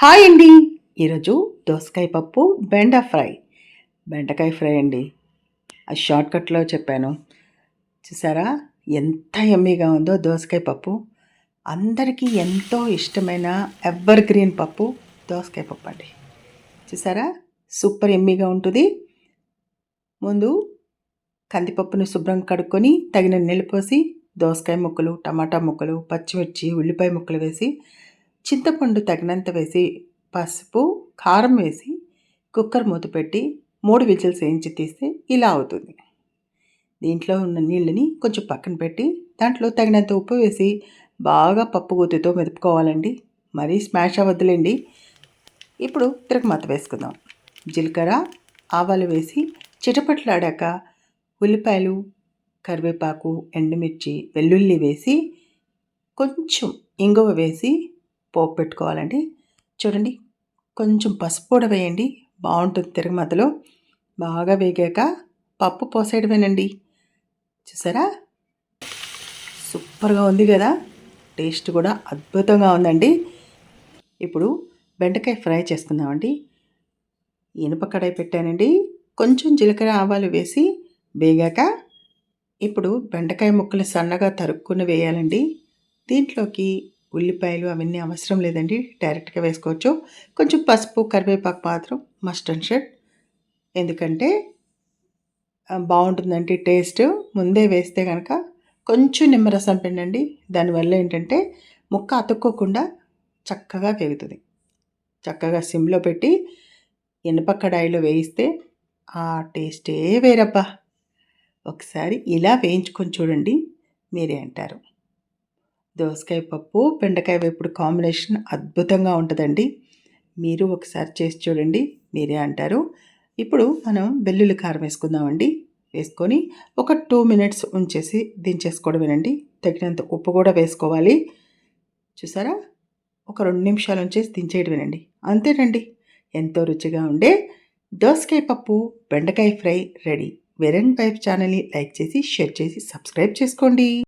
Hi అండి. ఈరోజు దోసకాయ పప్పు బెండ ఫ్రై. బెండకాయ ఫ్రై అండి. ఆ షార్ట్కట్లో చెప్పాను. చూసారా? ఎంత ఎమ్మీగా ఉందో దోసకాయ పప్పు. అందరికీ ఎంతో ఇష్టమైన ఎవర్ గ్రీన్ పప్పు దోసకాయ పప్పు అండి. చూసారా? సూపర్ ఎమ్మీగా ఉంటుంది. ముందు కందిపప్పును శుభ్రం కడుక్కొని తగిన నీళ్ళు పోసి దోసకాయ ముక్కలు టమాటా ముక్కలు పచ్చిమిర్చి ఉల్లిపాయ ముక్కలు వేసి చింతపండు తగినంత వేసి పసుపు కారం వేసి కుక్కర్ మూత పెట్టి మూడు విజిల్స్ వేయించి తీస్తే ఇలా అవుతుంది. దీంట్లో ఉన్న నీళ్ళని కొంచెం పక్కన పెట్టి దాంట్లో తగినంత ఉప్పు వేసి బాగా పప్పు గుత్తితో మెదుపుకోవాలండి. మరీ స్మాష్ అవ్వద్దులేండి. ఇప్పుడు తిరగమాత వేసుకుందాం. జీలకర్ర ఆవాలు వేసి చిటపట్లాడాక ఉల్లిపాయలు కరివేపాకు ఎండుమిర్చి వెల్లుల్లి వేసి కొంచెం ఇంగువ వేసి పోపు పెట్టుకోవాలండి. చూడండి కొంచెం పసుపు కూడా వేయండి. బాగుంటుంది తిరగమతలో బాగా వేగాక పప్పు పోసేయడమేనండి. చూసారా? సూపర్గా ఉంది కదా? టేస్ట్ కూడా అద్భుతంగా ఉందండి. ఇప్పుడు బెండకాయ ఫ్రై చేసుకుందామండి ఇనుప కడాయి పెట్టానండి. కొంచెం జీలకర్ర ఆవాలు వేసి వేగాక ఇప్పుడు బెండకాయ ముక్కలు సన్నగా తరుక్కుని వేయాలండి. దీంట్లోకి ఉల్లిపాయలు అవన్నీ అవసరం లేదండి. డైరెక్ట్గా వేసుకోవచ్చు. కొంచెం పసుపు కరివేపాకు మాత్రం మస్ట్ అండ్ షెడ్. ఎందుకంటే బాగుంటుందండి టేస్ట్. ముందే వేస్తే కనుక కొంచెం నిమ్మరసం పిండండి. దానివల్ల ఏంటంటే ముక్క అతుక్కోకుండా చక్కగా వేగుతుంది. చక్కగా సిమ్లో పెట్టి ఇనుప కడాయిలో వేయిస్తే ఆ టేస్టే వేరబ్బా. ఒకసారి ఇలా వేయించుకొని చూడండి మీరే అంటారు. దోసకాయ పప్పు బెండకాయ వేపుడు కాంబినేషన్ అద్భుతంగా ఉంటుందండి. మీరు ఒకసారి చేసి చూడండి మీరే అంటారు. ఇప్పుడు మనం వెల్లుల్లి కారం వేసుకుందామండి. వేసుకొని ఒక టూ మినిట్స్ ఉంచేసి దించేసుకోవడమేనండి. తగినంత ఉప్పు కూడా వేసుకోవాలి. చూసారా? ఒక రెండు నిమిషాలు ఉంచేసి దించేయడమేనండి. అంతేనండి. ఎంతో రుచిగా ఉండే దోసకాయ పప్పు బెండకాయ ఫ్రై రెడీ. వెరన్ వైఫ్ ఛానల్ని లైక్ చేసి షేర్ చేసి సబ్స్క్రైబ్ చేసుకోండి.